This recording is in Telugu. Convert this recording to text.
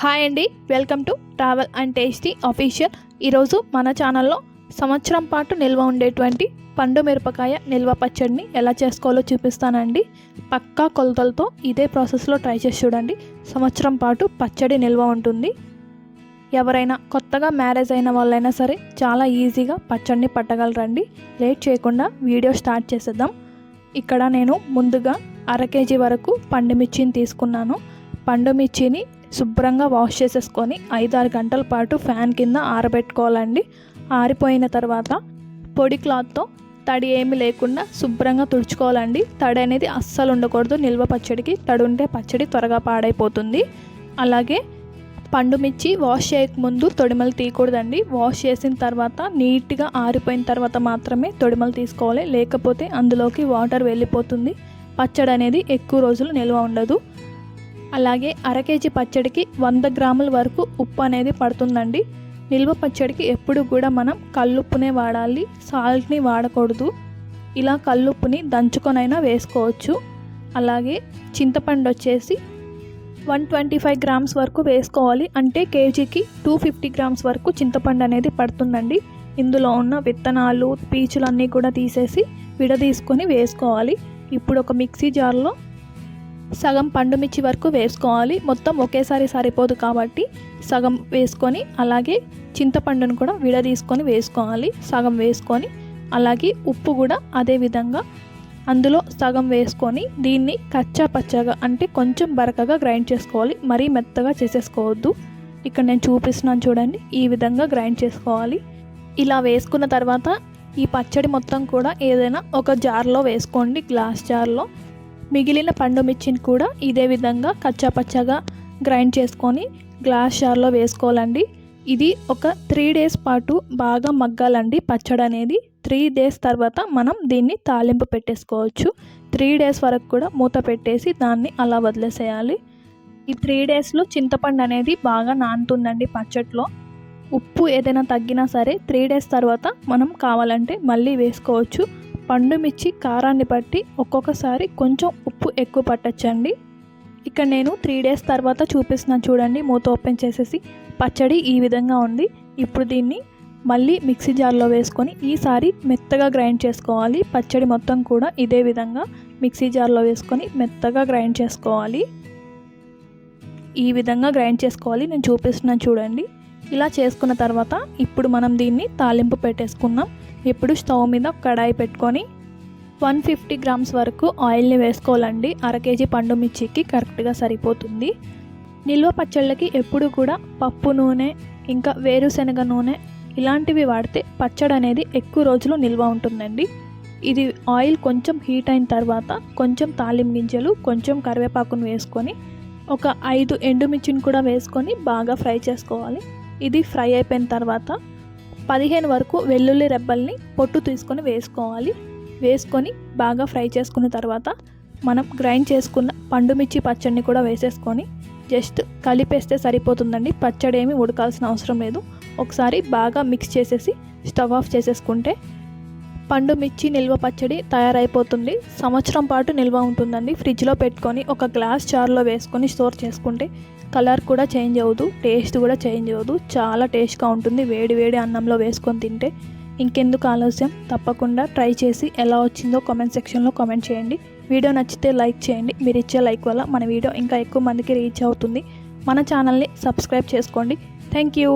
హాయ్ అండి welcome to travel and tasty official ఈరోజు మన ఛానల్లో సంవత్సరం పాటు నిల్వ ఉండేటువంటి పండు మిరపకాయ నిల్వ పచ్చడిని ఎలా చేసుకోవాలో చూపిస్తానండి. పక్కా కొలతలతో ఇదే ప్రాసెస్లో ట్రై చేసి చూడండి. సంవత్సరం పాటు పచ్చడి నిల్వ ఉంటుంది. ఎవరైనా కొత్తగా మ్యారేజ్ అయిన వాళ్ళైనా సరే చాలా ఈజీగా పచ్చడిని పట్టగలరండి. లేట్ చేయకుండా వీడియో స్టార్ట్ చేసేద్దాం. ఇక్కడ నేను ముందుగా అర కేజీ వరకు పండు మిర్చిని తీసుకున్నాను. పండు మిర్చిని శుభ్రంగా వాష్ చేసేసుకొని ఐదారు గంటల పాటు ఫ్యాన్ కింద ఆరబెట్టుకోవాలండి. ఆరిపోయిన తర్వాత పొడి క్లాత్తో తడి ఏమి లేకుండా శుభ్రంగా తుడుచుకోవాలండి. తడి అనేది అస్సలు ఉండకూడదు. నిల్వ పచ్చడికి తడి ఉంటే పచ్చడి త్వరగా పాడైపోతుంది. అలాగే పండు మిర్చి వాష్ చేయకముందు తొడిమలు తీయకూడదండి. వాష్ చేసిన తర్వాత నీట్గా ఆరిపోయిన తర్వాత మాత్రమే తొడిమలు తీసుకోవాలి. లేకపోతే అందులోకి వాటర్ వెళ్ళిపోతుంది. పచ్చడి అనేది ఎక్కువ రోజులు నిల్వ ఉండదు. అలాగే అర కేజీ పచ్చడికి వంద గ్రాముల వరకు ఉప్పు అనేది పడుతుందండి. నిల్వ పచ్చడికి ఎప్పుడు కూడా మనం కల్లుప్పునే వాడాలి సాల్ట్ని వాడకూడదు. ఇలా కల్లుప్పుని దంచుకొనైనా వేసుకోవచ్చు. అలాగే చింతపండు వచ్చేసి వన్ ట్వంటీ ఫైవ్ గ్రామ్స్ వరకు వేసుకోవాలి. అంటే కేజీకి టూ ఫిఫ్టీ గ్రామ్స్ వరకు చింతపండు అనేది పడుతుందండి. ఇందులో ఉన్న విత్తనాలు పీచులు అన్నీ కూడా తీసేసి విడదీసుకొని వేసుకోవాలి. ఇప్పుడు ఒక మిక్సీ జార్లో సగం పండు మిర్చి వరకు వేసుకోవాలి. మొత్తం ఒకేసారి సరిపోదు కాబట్టి సగం వేసుకొని అలాగే చింతపండును కూడా విడదీసుకొని వేసుకోవాలి. సగం వేసుకొని అలాగే ఉప్పు కూడా అదే విధంగా అందులో సగం వేసుకొని దీన్ని కచ్చా పచ్చగా అంటే కొంచెం బరకగా గ్రైండ్ చేసుకోవాలి. మరీ మెత్తగా చేసేసుకోవద్దు. ఇక్కడ నేను చూపిస్తున్నాను చూడండి ఈ విధంగా గ్రైండ్ చేసుకోవాలి. ఇలా వేసుకున్న తర్వాత ఈ పచ్చడి మొత్తం కూడా ఏదైనా ఒక జార్లో వేసుకోండి గ్లాస్ జార్లో. మిగిలిన పండు మిర్చిని కూడా ఇదే విధంగా కచ్చాపచ్చాగా గ్రైండ్ చేసుకొని గ్లాస్ జార్లో వేసుకోవాలండి. ఇది ఒక త్రీ డేస్ పాటు బాగా మగ్గాలండి. పచ్చడి అనేది త్రీ డేస్ తర్వాత మనం దీన్ని తాలింపు పెట్టేసుకోవచ్చు. త్రీ డేస్ వరకు కూడా మూత పెట్టేసి దాన్ని అలా వదిలేసేయాలి. ఈ త్రీ డేస్లో చింతపండు అనేది బాగా నానుతుందండి పచ్చట్లో. ఉప్పు ఏదైనా తగ్గినా సరే త్రీ డేస్ తర్వాత మనం కావాలంటే మళ్ళీ వేసుకోవచ్చు. పండు మిర్చి కారాన్ని బట్టి ఒక్కొక్కసారి కొంచెం ఉప్పు ఎక్కువ పట్టచ్చండి. ఇక్కడ నేను త్రీ డేస్ తర్వాత చూపిస్తున్నాను చూడండి. మూత ఓపెన్ చేసేసి పచ్చడి ఈ విధంగా ఉంది. ఇప్పుడు దీన్ని మళ్ళీ మిక్సీ జార్లో వేసుకొని ఈసారి మెత్తగా గ్రైండ్ చేసుకోవాలి. పచ్చడి మొత్తం కూడా ఇదే విధంగా మిక్సీ జార్లో వేసుకొని మెత్తగా గ్రైండ్ చేసుకోవాలి. ఈ విధంగా గ్రైండ్ చేసుకోవాలి. నేను చూపిస్తున్నాను చూడండి. ఇలా చేసుకున్న తర్వాత ఇప్పుడు మనం దీన్ని తాలింపు పెట్టేసుకుందాం. ఇప్పుడు స్టవ్ మీద కడాయి పెట్టుకొని వన్ ఫిఫ్టీ గ్రామ్స్ వరకు ఆయిల్ని వేసుకోవాలండి. అర కేజీ పండు మిర్చికి కరెక్ట్గా సరిపోతుంది. నిల్వ పచ్చళ్ళకి ఎప్పుడు కూడా పప్పు నూనె ఇంకా వేరుశనగ నూనె ఇలాంటివి వాడితే పచ్చడి అనేది ఎక్కువ రోజులు నిల్వ ఉంటుందండి. ఇది ఆయిల్ కొంచెం హీట్ అయిన తర్వాత కొంచెం తాలిం గింజలు కొంచెం కరివేపాకును వేసుకొని ఒక ఐదు ఎండుమిర్చిని కూడా వేసుకొని బాగా ఫ్రై చేసుకోవాలి. ఇది ఫ్రై అయిపోయిన తర్వాత పదిహేను వరకు వెల్లుల్లి రెబ్బల్ని పొట్టు తీసుకొని వేసుకోవాలి. వేసుకొని బాగా ఫ్రై చేసుకున్న తర్వాత మనం గ్రైండ్ చేసుకున్న పండుమిర్చి పచ్చడిని కూడా వేసేసుకొని జస్ట్ కలిపేస్తే సరిపోతుందండి. పచ్చడి ఏమి ఉడకాల్సిన అవసరం లేదు. ఒకసారి బాగా మిక్స్ చేసేసి స్టవ్ ఆఫ్ చేసేసుకుంటే పండు మిర్చి నిల్వ పచ్చడి తయారైపోతుంది. సంవత్సరం పాటు నిల్వ ఉంటుందండి. ఫ్రిడ్జ్లో పెట్టుకొని ఒక గ్లాస్ జార్లో వేసుకొని స్టోర్ చేసుకుంటే కలర్ కూడా చేంజ్ అవ్వదు టేస్ట్ కూడా చేంజ్ అవ్వదు. చాలా టేస్ట్గా ఉంటుంది. వేడి వేడి అన్నంలో వేసుకొని తింటే ఇంకెందుకు ఆలస్యం? తప్పకుండా ట్రై చేసి ఎలా వచ్చిందో కామెంట్ సెక్షన్లో కామెంట్ చేయండి. వీడియో నచ్చితే లైక్ చేయండి. మీరు ఇచ్చే లైక్ వల్ల మన వీడియో ఇంకా ఎక్కువ మందికి రీచ్ అవుతుంది. మన ఛానల్ని సబ్స్క్రైబ్ చేసుకోండి. Thank you